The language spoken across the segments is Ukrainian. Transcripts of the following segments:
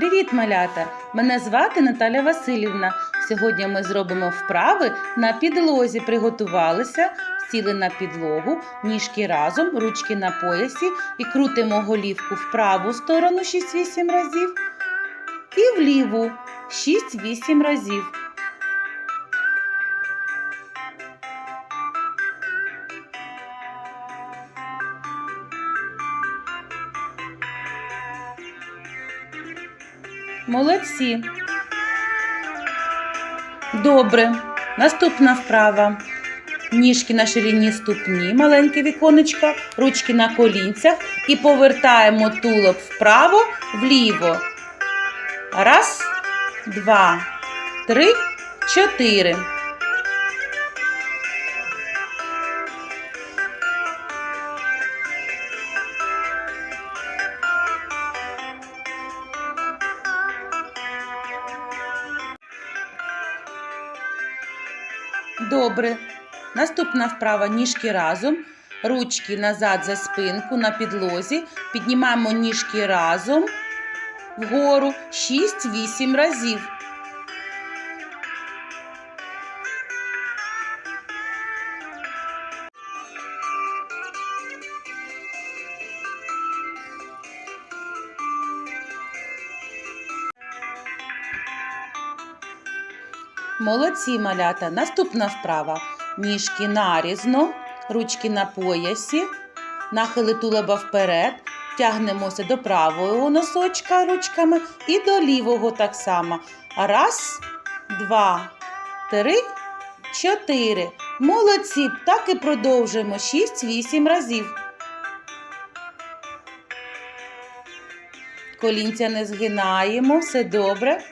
Привіт, малята! Мене звати Наталя Васильівна. Сьогодні ми зробимо вправи на підлозі. Приготувалися, сіли на підлогу, ніжки разом, ручки на поясі і крутимо голівку в праву сторону 6-8 разів і в ліву 6-8 разів. Молодці. Добре. Наступна вправа. Ніжки на ширині ступні, маленьке віконечко, ручки на колінцях і повертаємо тулок вправо, вліво. Раз, два, три, чотири. Добре. Наступна вправа ніжки разом. Ручки назад за спинку на підлозі. Піднімаємо ніжки разом вгору 6-8 разів. Молодці малята. Наступна вправа. Ніжки нарізно, ручки на поясі, нахили тулаба вперед, тягнемося до правого носочка ручками і до лівого так само. Раз, два, три, чотири. Молодці. Так і продовжуємо. Шість-вісім разів. Колінця не згинаємо, все добре.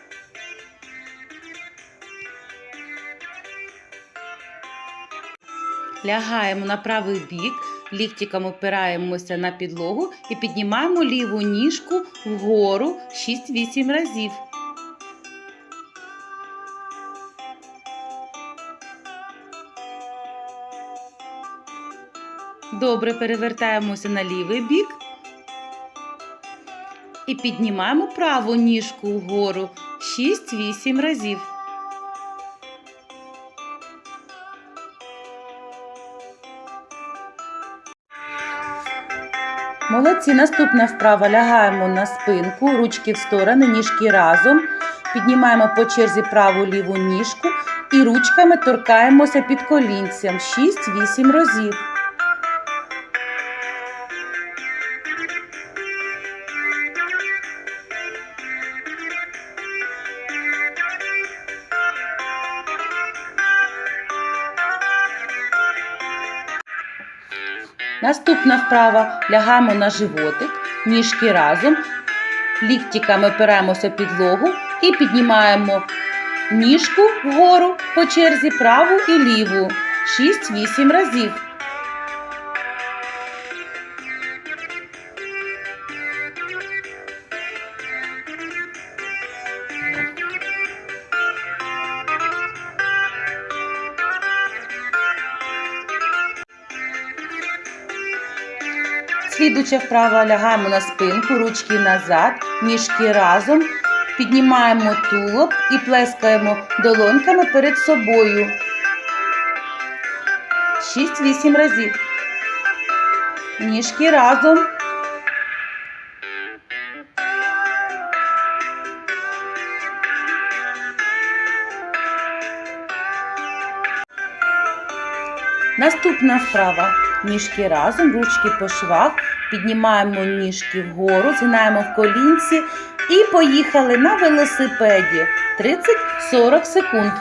Лягаємо на правий бік, ліктиками опираємося на підлогу і піднімаємо ліву ніжку вгору 6-8 разів. Добре, перевертаємося на лівий бік і піднімаємо праву ніжку вгору 6-8 разів. Молодці, наступна вправа. Лягаємо на спинку, ручки в сторони, ніжки разом. Піднімаємо по черзі праву ліву ніжку і ручками торкаємося під колінцем 6-8 разів. Наступна вправа. Лягаємо на животик, ніжки разом, ліктиками опираємося підлогу і піднімаємо ніжку вгору по черзі праву і ліву 6-8 разів. Слідуча вправа лягаємо на спинку, ручки назад, ніжки разом, піднімаємо тулуб і плескаємо долоньками перед собою. 6-8 разів. Ніжки разом. Наступна вправа. Ніжки разом, ручки по швах, піднімаємо ніжки вгору, згинаємо в колінці. І поїхали на велосипеді. 30-40 секунд.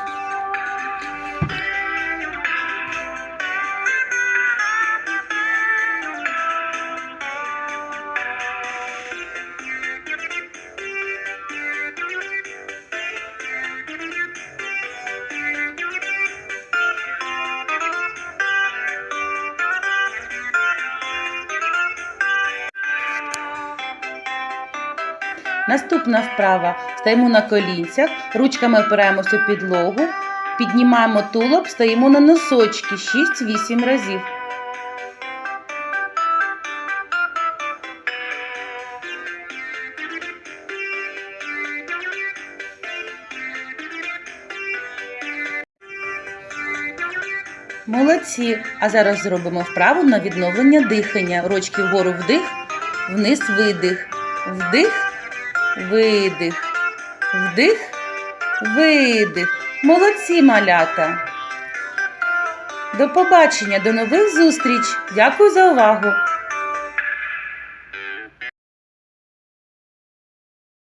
Наступна вправа. Стаємо на колінцях, ручками опираємося у підлогу, піднімаємо тулоб, стаємо на носочки 6-8 разів. Молодці! А зараз зробимо вправу на відновлення дихання. Рочки вгору вдих, вниз видих, вдих видих. Вдих, видих. Молодці, малята. До побачення, до нових зустріч. Дякую за увагу.